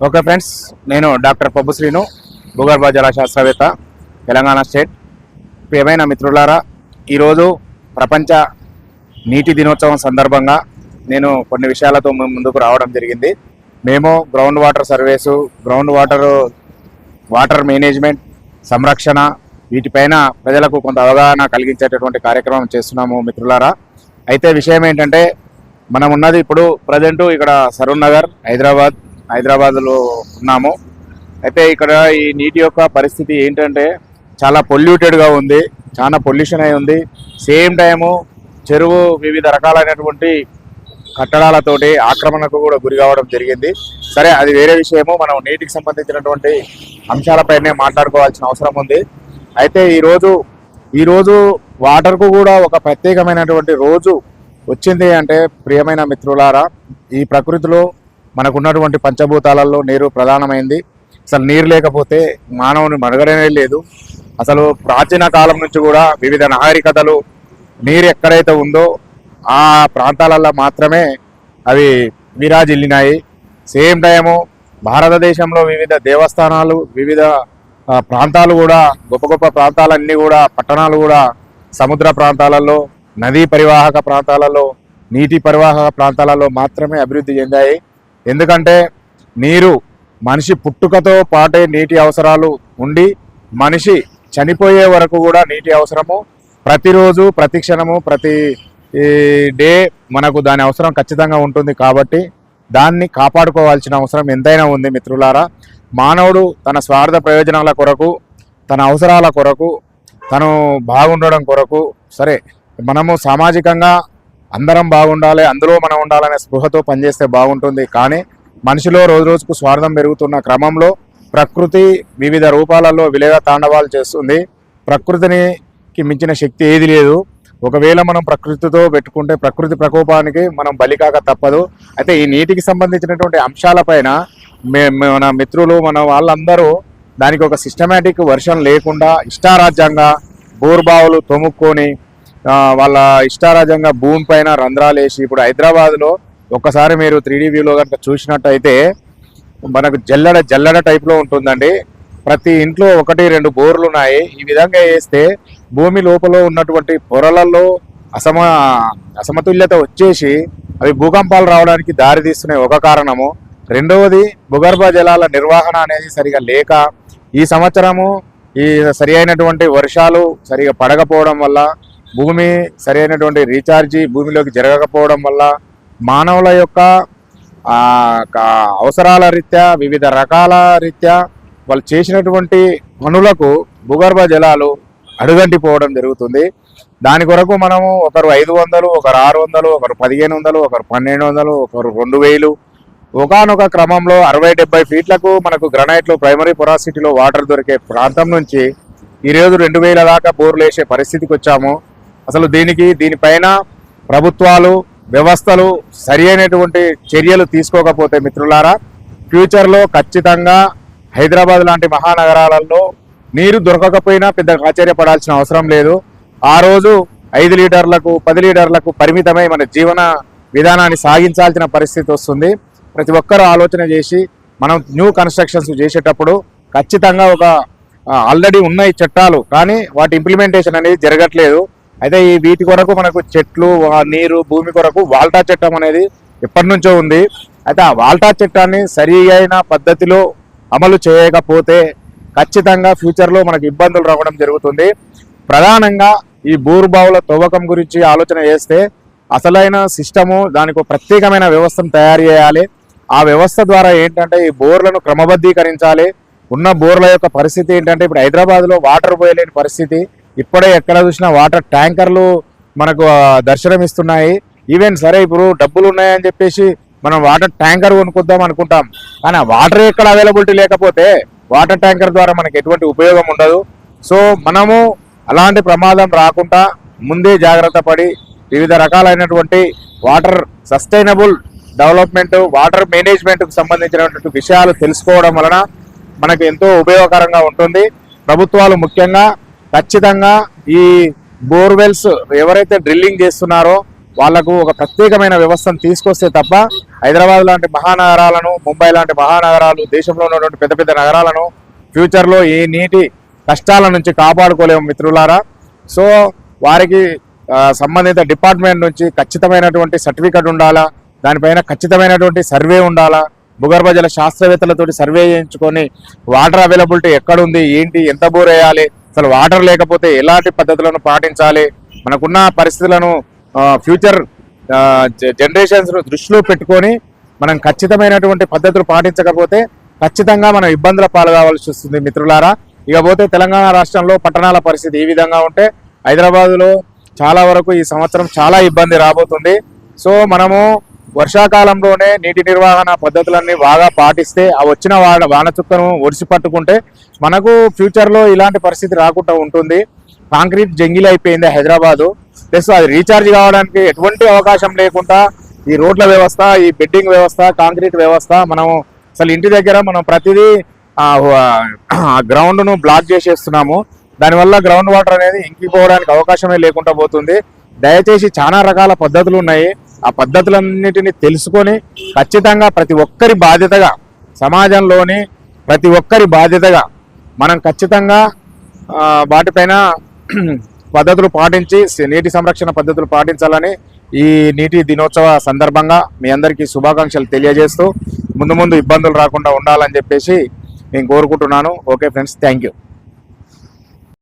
Okay friends నేను doctor Pabbu Srinu భూగర్భ జల శాస్త్రవేత్త తెలంగాణ స్టేట్. ప్రియమైన మిత్రులారా ఈరోజు ప్రపంచ నీటి దినోత్సవం సందర్భంగా నేను కొన్ని విషయాలతో ముందుకు రావడం జరిగింది. మేము ground water surveys ground water water management సంరక్షణ వీటిపైన ప్రజలకు కొంత అవగాహన కలిగించేటటువంటి కార్యక్రమం చేస్తున్నాము మిత్రులారా. అయితే విషయం ఏంటంటే మనం ఉన్నది ఇప్పుడు ప్రజెంటు ఇక్కడ సరూన్ నగర్ హైదరాబాద్ హైదరాబాద్లో ఉన్నాము. అయితే ఇక్కడ ఈ నీటి యొక్క పరిస్థితి ఏంటంటే చాలా పొల్యూటెడ్గా ఉంది చాలా పొల్యూషన్ అయి ఉంది. సేమ్ టైము చెరువు వివిధ రకాలైనటువంటి కట్టడాలతోటి ఆక్రమణకు కూడా గురి కావడం జరిగింది. సరే అది వేరే విషయము. మనం నీటికి సంబంధించినటువంటి అంశాలపైనే మాట్లాడుకోవాల్సిన అవసరం ఉంది. అయితే ఈరోజు ఈరోజు వాటర్కు కూడా ఒక ప్రత్యేకమైనటువంటి రోజు వచ్చింది అంటే ప్రియమైన మిత్రులారా ఈ ప్రకృతిలో మనకున్నటువంటి పంచభూతాలలో నీరు ప్రధానమైంది. అసలు నీరు లేకపోతే మానవుని మనుగడనే లేదు. అసలు ప్రాచీన కాలం నుంచి కూడా వివిధ నాగరికతలు నీరు ఎక్కడైతే ఉందో ఆ ప్రాంతాలలో మాత్రమే అవి విరాజిల్లినాయి. సేమ్ టైము భారతదేశంలో వివిధ దేవస్థానాలు వివిధ ప్రాంతాలు కూడా గొప్ప గొప్ప ప్రాంతాలన్నీ కూడా పట్టణాలు కూడా సముద్ర ప్రాంతాలలో నదీ పరివాహక ప్రాంతాలలో నీటి పరివాహక ప్రాంతాలలో మాత్రమే అభివృద్ధి చెందాయి. ఎందుకంటే నీరు మనిషి పుట్టుకతో పాటే నీటి అవసరాలు ఉండి మనిషి చనిపోయే వరకు కూడా నీటి అవసరము. ప్రతిరోజు ప్రతి క్షణము ప్రతి డే మనకు దాని అవసరం ఖచ్చితంగా ఉంటుంది కాబట్టి దాన్ని కాపాడుకోవాల్సిన అవసరం ఎంతైనా ఉంది మిత్రులారా. మానవుడు తన స్వార్థ ప్రయోజనాల కొరకు తన అవసరాల కొరకు తను బాగుండడం కొరకు సరే మనము సామాజికంగా అందరం బాగుండాలి అందులో మనం ఉండాలనే స్పృహతో పనిచేస్తే బాగుంటుంది. కానీ మనిషిలో రోజు రోజుకు స్వార్థం పెరుగుతున్న క్రమంలో ప్రకృతి వివిధ రూపాలలో విలేద తాండవాలు చేస్తుంది. ప్రకృతినికి మించిన శక్తి ఏది లేదు. ఒకవేళ మనం ప్రకృతితో పెట్టుకుంటే ప్రకృతి ప్రకోపానికి మనం బలికాక తప్పదు. అయితే ఈ నీటికి సంబంధించినటువంటి అంశాలపైన మే- మన మిత్రులు మన వాళ్ళందరూ దానికి ఒక సిస్టమేటిక్ వర్షన్ లేకుండా ఇష్టారాజ్యంగా బోర్బావులు తొముక్కొని వాళ్ళ ఇష్టారాజంగా భూమి పైన రంధ్రాలు వేసి ఇప్పుడు హైదరాబాద్లో ఒక్కసారి మీరు త్రీ డీ వ్యూలో కనుక చూసినట్టయితే మనకు జల్లెడ జల్లెడ టైప్లో ఉంటుందండి. ప్రతి ఇంట్లో ఒకటి రెండు బోర్లు ఉన్నాయి. ఈ విధంగా వేస్తే భూమి లోపల ఉన్నటువంటి పొరలలో అసమ అసమతుల్యత వచ్చేసి అవి భూకంపాలు రావడానికి దారి తీస్తున్నాయి. ఒక కారణము. రెండవది భూగర్భ జలాల నిర్వహణ అనేది సరిగా లేక ఈ సంవత్సరము ఈ సరి అయినటువంటి వర్షాలు సరిగా పడకపోవడం వల్ల భూమి సరైనటువంటి రీఛార్జి రీఛార్జీ భూమిలోకి జరగకపోవడం వల్ల మానవుల యొక్క అవసరాల రీత్యా వివిధ రకాల రీత్యా వాళ్ళు చేసినటువంటి పనులకు భూగర్భ జలాలు అడుగంటిపోవడం జరుగుతుంది. దాని కొరకు మనము ఒకరు ఐదు వందలు ఒకరు ఆరు వందలు ఒకరు పదిహేను వందలు ఒకరు పన్నెండు వందలు ఒకరు రెండు వేలు ఒకనొక క్రమంలో అరవై డెబ్బై ఫీట్లకు మనకు గ్రనైట్లు ప్రైమరీ పొరాసిటీలో వాటర్ దొరికే ప్రాంతం నుంచి ఈరోజు రెండు వేల దాకా బోర్లు వేసే పరిస్థితికి వచ్చాము. అసలు దీనికి దీనిపైన ప్రభుత్వాలు వ్యవస్థలు సరి అయినటువంటి చర్యలు తీసుకోకపోతే మిత్రులారా ఫ్యూచర్లో ఖచ్చితంగా హైదరాబాద్ లాంటి మహానగరాలలో నీరు దొరకకపోయినా పెద్ద ఆశ్చర్యపడాల్సిన అవసరం లేదు. ఆ రోజు ఐదు లీటర్లకు పది లీటర్లకు పరిమితమై మన జీవన విధానాన్ని సాగించాల్సిన పరిస్థితి వస్తుంది. ప్రతి ఒక్కరూ ఆలోచన చేసి మనం న్యూ కన్స్ట్రక్షన్స్ చేసేటప్పుడు ఖచ్చితంగా ఒక ఆల్రెడీ ఉన్నాయి చట్టాలు కానీ వాటి ఇంప్లిమెంటేషన్ అనేది జరగట్లేదు. అయితే ఈ వీటి కొరకు మనకు చెట్లు నీరు భూమి కొరకు వాల్టా చట్టం అనేది ఎప్పటి నుంచో ఉంది. అయితే ఆ వాల్టా చట్టాన్ని సరి అయిన పద్ధతిలో అమలు చేయకపోతే ఖచ్చితంగా ఫ్యూచర్లో మనకు ఇబ్బందులు రావడం జరుగుతుంది. ప్రధానంగా ఈ బూరుబావుల తవ్వకం గురించి ఆలోచన చేస్తే అసలైన సిస్టము దానికి ప్రత్యేకమైన వ్యవస్థను తయారు చేయాలి. ఆ వ్యవస్థ ద్వారా ఏంటంటే ఈ బోర్లను క్రమబద్ధీకరించాలి. ఉన్న బోర్ల యొక్క పరిస్థితి ఏంటంటే ఇప్పుడు హైదరాబాద్లో వాటర్ పోయలేని పరిస్థితి. ఇప్పుడే ఎక్కడ చూసినా వాటర్ ట్యాంకర్లు మనకు దర్శనమిస్తున్నాయి. ఈవెన్ సరే ఇప్పుడు డబ్బులు ఉన్నాయని చెప్పేసి మనం వాటర్ ట్యాంకర్ కొనుక్కుందాం అనుకుంటాం. కానీ ఆ వాటర్ ఎక్కడ అవైలబిలిటీ లేకపోతే వాటర్ ట్యాంకర్ ద్వారా మనకి ఎటువంటి ఉపయోగం ఉండదు. సో మనము అలాంటి ప్రమాదం రాకుండా ముందే జాగ్రత్త పడి వివిధ రకాలైనటువంటి వాటర్ సస్టైనబుల్ డెవలప్మెంట్ వాటర్ మేనేజ్మెంట్కు సంబంధించినటువంటి విషయాలు తెలుసుకోవడం వలన మనకు ఎంతో ఉపయోగకరంగా ఉంటుంది. ప్రభుత్వాలు ముఖ్యంగా ఖచ్చితంగా ఈ బోర్వెల్స్ ఎవరైతే డ్రిల్లింగ్ చేస్తున్నారో వాళ్ళకు ఒక ప్రత్యేకమైన వ్యవస్థను తీసుకొస్తే తప్ప హైదరాబాద్ లాంటి మహానగరాలను ముంబై లాంటి మహానగరాలు దేశంలో ఉన్నటువంటి పెద్ద పెద్ద నగరాలను ఫ్యూచర్లో ఈ నీటి కష్టాల నుంచి కాపాడుకోలేము మిత్రులారా. సో వారికి సంబంధిత డిపార్ట్మెంట్ నుంచి ఖచ్చితమైనటువంటి సర్టిఫికెట్ ఉండాలా దానిపైన ఖచ్చితమైనటువంటి సర్వే ఉండాలా భూగర్భ జల శాస్త్రవేత్తలతోటి సర్వే చేయించుకొని వాటర్ అవైలబిలిటీ ఎక్కడుంది ఏంటి ఎంత బోర్ వేయాలి అసలు వాటర్ లేకపోతే ఎలాంటి పద్ధతులను పాటించాలి? మనకున్న పరిస్థితులను ఫ్యూచర్ జనరేషన్స్ దృష్టిలో పెట్టుకొని మనం ఖచ్చితమైనటువంటి పద్ధతులు పాటించకపోతే ఖచ్చితంగా మనం ఇబ్బందుల పాలు కావాల్సి వస్తుంది మిత్రులారా. ఇకపోతే తెలంగాణ రాష్ట్రంలో పట్టణాల పరిస్థితి ఈ విధంగా ఉంటే హైదరాబాదులో చాలా వరకు ఈ సంవత్సరం చాలా ఇబ్బంది రాబోతుంది. సో మనము వర్షాకాలంలోనే నీటి నిర్వహణ పద్ధతులన్నీ బాగా పాటిస్తే ఆ వచ్చిన వాన వాన చుక్కను ఒడిసి పట్టుకుంటే మనకు ఫ్యూచర్లో ఇలాంటి పరిస్థితి రాకుండా ఉంటుంది. కాంక్రీట్ జంగిల్ అయిపోయింది హైదరాబాదు. ప్లస్ అది రీఛార్జ్ కావడానికి ఎటువంటి అవకాశం లేకుండా ఈ రోడ్ల వ్యవస్థ ఈ బెడ్డింగ్ వ్యవస్థ కాంక్రీట్ వ్యవస్థ మనం అసలు ఇంటి దగ్గర మనం ప్రతిదీ గ్రౌండ్ను బ్లాక్ చేసేస్తున్నాము. దానివల్ల గ్రౌండ్ వాటర్ అనేది ఇంకిపోవడానికి అవకాశమే లేకుండా పోతుంది. దయచేసి చాలా రకాల పద్ధతులు ఉన్నాయి. ఆ పద్ధతులన్నిటినీ తెలుసుకొని ఖచ్చితంగా ప్రతి ఒక్కరి బాధ్యతగా సమాజంలోని ప్రతి ఒక్కరి బాధ్యతగా మనం ఖచ్చితంగా వాటిపైన పద్ధతులు పాటించి నీటి సంరక్షణ పద్ధతులు పాటించాలని ఈ నీటి దినోత్సవ సందర్భంగా మీ అందరికీ శుభాకాంక్షలు తెలియజేస్తూ ముందు ముందు ఇబ్బందులు రాకుండా ఉండాలని చెప్పేసి నేను కోరుకుంటున్నాను. Okay friends thank you.